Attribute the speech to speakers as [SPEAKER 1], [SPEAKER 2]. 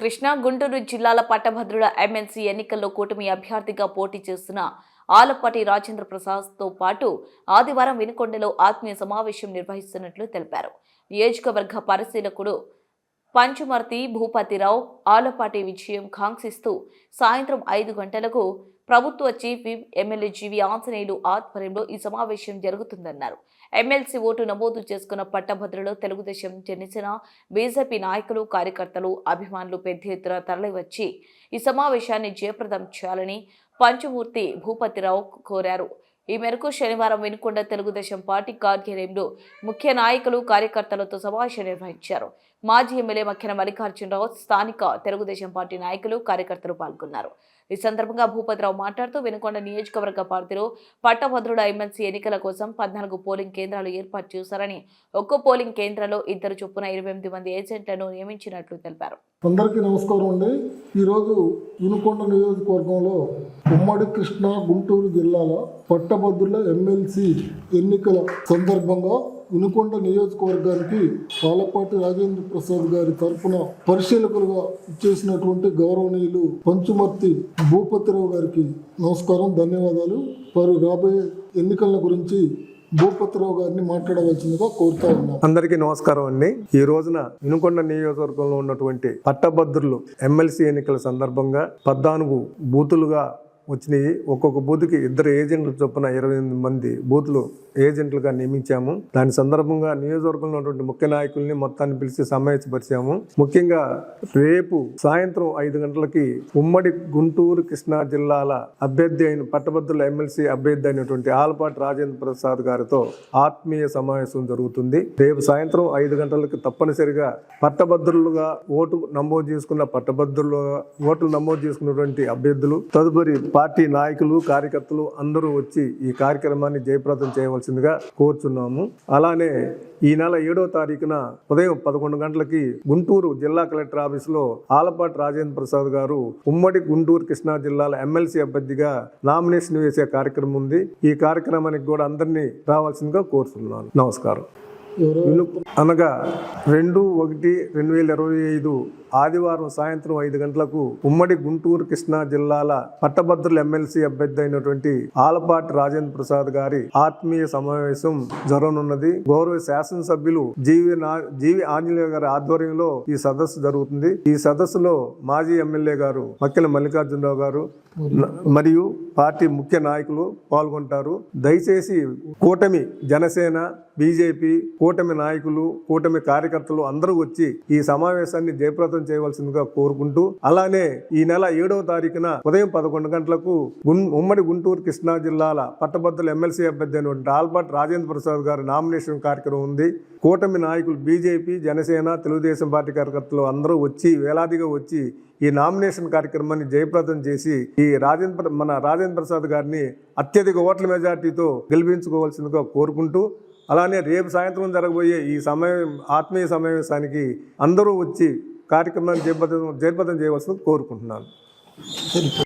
[SPEAKER 1] కృష్ణా గుంటూరు జిల్లాల పట్టభద్రుల ఎమ్మెల్సీ ఎన్నికల్లో కూటమి అభ్యర్థిగా పోటీ చేస్తున్న ఆలపాటి రాజేంద్ర ప్రసాద్తో పాటు ఆదివారం వినుకొండలో ఆత్మీయ సమావేశం నిర్వహిస్తున్నట్లు తెలిపారు. నియోజకవర్గ పరిశీలకుడు పంచుమర్తి భూపతిరావు ఆలపాటి విజయం కాంక్షిస్తూ సాయంత్రం ఐదు గంటలకు ప్రభుత్వ chief whip MLA GV Anjaneyulu ఆధ్వర్యంలో ఈ సమావేశం జరుగుతుందన్నారు. ఎమ్మెల్సీ ఓటు నమోదు చేసుకున్న పట్టభద్రులు తెలుగుదేశం జనసేన బీజేపీ నాయకులు కార్యకర్తలు అభిమానులు పెద్ద ఎత్తున తరలివచ్చి ఈ సమావేశాన్ని జయప్రదం చేయాలని పంచమూర్తి భూపతిరావు కోరారు. ఈ మేరకు శనివారం వినుకొండ తెలుగుదేశం పార్టీ కార్యాలయంలో ముఖ్య నాయకులు కార్యకర్తలతో సమావేశం నిర్వహించారు. మాజీ ఎమ్మెల్యే మఖ్యన మల్లికార్జునరావు స్థానిక తెలుగుదేశం పార్టీ నాయకులు కార్యకర్తలు పాల్గొన్నారు. ఈ సందర్భంగా భూపతిరావు మాట్లాడుతూ వెనుకొండ నియోజకవర్గ పార్టీలో పట్టభద్రుడు ఎమ్మెల్సీ ఎన్నికల కోసం పద్నాలుగు పోలింగ్ కేంద్రాలు ఏర్పాటు చేశారని ఒక్కో పోలింగ్ కేంద్రంలో ఇద్దరు చొప్పున ఇరవై ఎనిమిది మంది ఏజెంట్లను నియమించినట్లు తెలిపారు.
[SPEAKER 2] అందరికీ నమస్కారం అండి. ఈరోజు వినుకొండ నియోజకవర్గంలో ఉమ్మడి కృష్ణా గుంటూరు జిల్లాలో పట్టభద్రుల ఎమ్మెల్సీ ఎన్నికల సందర్భంగా ఉనుకొండ నియోజకవర్గానికి పాలపాటి రాజేంద్ర ప్రసాద్ గారి తరఫున పరిశీలకులుగా ఇచ్చేసినటువంటి గౌరవనీయులు పంచుమర్తి భూపతిరావు గారికి నమస్కారం ధన్యవాదాలు. వారు రాబోయే ఎన్నికల గురించి భూపతిరావు గారిని మాట్లాడవలసిందిగా కోరుతా ఉన్నాం.
[SPEAKER 3] అందరికీ నమస్కారం అండి. ఈ రోజున వినుకొండ నియోజకవర్గంలో ఉన్నటువంటి పట్టభద్రులు ఎమ్మెల్సీ ఎన్నికల సందర్భంగా పద్నాలుగు బూతులుగా వచ్చినాయి. ఒక్కొక్క బూత్కి ఇద్దరు ఏజెంట్లు చొప్పున ఇరవై ఎనిమిది మంది బూత్లు ఏజెంట్లుగా నియమించాము. దాని సందర్భంగా నియోజకవర్గంలో ఉన్నటువంటి ముఖ్య నాయకుల్ని మొత్తాన్ని పిలిచి సమావేశపరిచాము. ముఖ్యంగా రేపు సాయంత్రం ఐదు గంటలకి ఉమ్మడి గుంటూరు కృష్ణా జిల్లాల అభ్యర్థి అయిన పట్టభద్రుల ఎమ్మెల్సీ అభ్యర్థి అయినటువంటి ఆలపాటి రాజేంద్ర ప్రసాద్ గారితో ఆత్మీయ సమావేశం జరుగుతుంది. రేపు సాయంత్రం ఐదు గంటలకు తప్పనిసరిగా పట్టభద్రులుగా ఓటు నమోదు చేసుకున్న పట్టభద్రులుగా ఓట్లు నమోదు చేసుకున్నటువంటి అభ్యర్థులు తదుపరి పార్టీ నాయకులు కార్యకర్తలు అందరూ వచ్చి ఈ కార్యక్రమాన్ని జయప్రదం చేయవలసిందిగా కోరుచున్నాము. అలానే ఈ నెల ఏడో తారీఖున ఉదయం పదకొండు గంటలకి గుంటూరు జిల్లా కలెక్టర్ ఆఫీసులో ఆలపాటి రాజేంద్ర ప్రసాద్ గారు ఉమ్మడి గుంటూరు కృష్ణా జిల్లాల ఎమ్మెల్సీ అభ్యర్థిగా నామినేషన్ వేసే కార్యక్రమం ఉంది. ఈ కార్యక్రమానికి కూడా అందరినీ రావాల్సిందిగా కోరుతున్నాను. నమస్కారం. అనగా రెండు ఒకటి రెండు వేల ఇరవై ఐదు ఆదివారం సాయంత్రం ఐదు గంటలకు ఉమ్మడి గుంటూరు కృష్ణా జిల్లాల పట్టభద్రుల ఎమ్మెల్సీ అభ్యర్థి అయినటువంటి ఆలపాటి రాజేంద్ర ప్రసాద్ గారి ఆత్మీయ సమావేశం జరగనున్నది. గౌరవ శాసనసభ్యులు జీవి జీవి ఆంజనేయ గారి ఆధ్వర్యంలో ఈ సదస్సు జరుగుతుంది. ఈ సదస్సులో మాజీ ఎమ్మెల్యే గారు మక్కెల మల్లికార్జునరావు గారు మరియు పార్టీ ముఖ్య నాయకులు పాల్గొంటారు. దయచేసి కూటమి జనసేన బీజేపీ కూటమి నాయకులు కూటమి కార్యకర్తలు అందరూ వచ్చి ఈ సమావేశాన్ని జయప్రదం చేయవలసిందిగా కోరుకుంటూ అలానే ఈ నెల ఏడవ తారీఖున ఉదయం పదకొండు గంటలకు ఉమ్మడి గుంటూరు కృష్ణా జిల్లాల పట్టభద్రుల ఎమ్మెల్సీ అభ్యర్థి అయినటువంటి ఆల్బర్ట్ రాజేంద్ర ప్రసాద్ గారి నామినేషన్ కార్యక్రమం ఉంది. కూటమి నాయకులు బీజేపీ జనసేన తెలుగుదేశం పార్టీ కార్యకర్తలు అందరూ వచ్చి వేలాదిగా వచ్చి ఈ నామినేషన్ కార్యక్రమాన్ని జయప్రదం చేసి ఈ రాజేంద్ర మన రాజేంద్ర ప్రసాద్ గారిని అత్యధిక ఓట్ల మెజార్టీతో గెలిపించుకోవాల్సిందిగా కోరుకుంటూ అలానే రేపు సాయంత్రం జరగబోయే ఈ సమయం ఆత్మీయ సమావేశానికి అందరూ వచ్చి కార్యక్రమాన్ని జయప్రదం జయప్రదం చేయవలసింది కోరుకుంటున్నాను.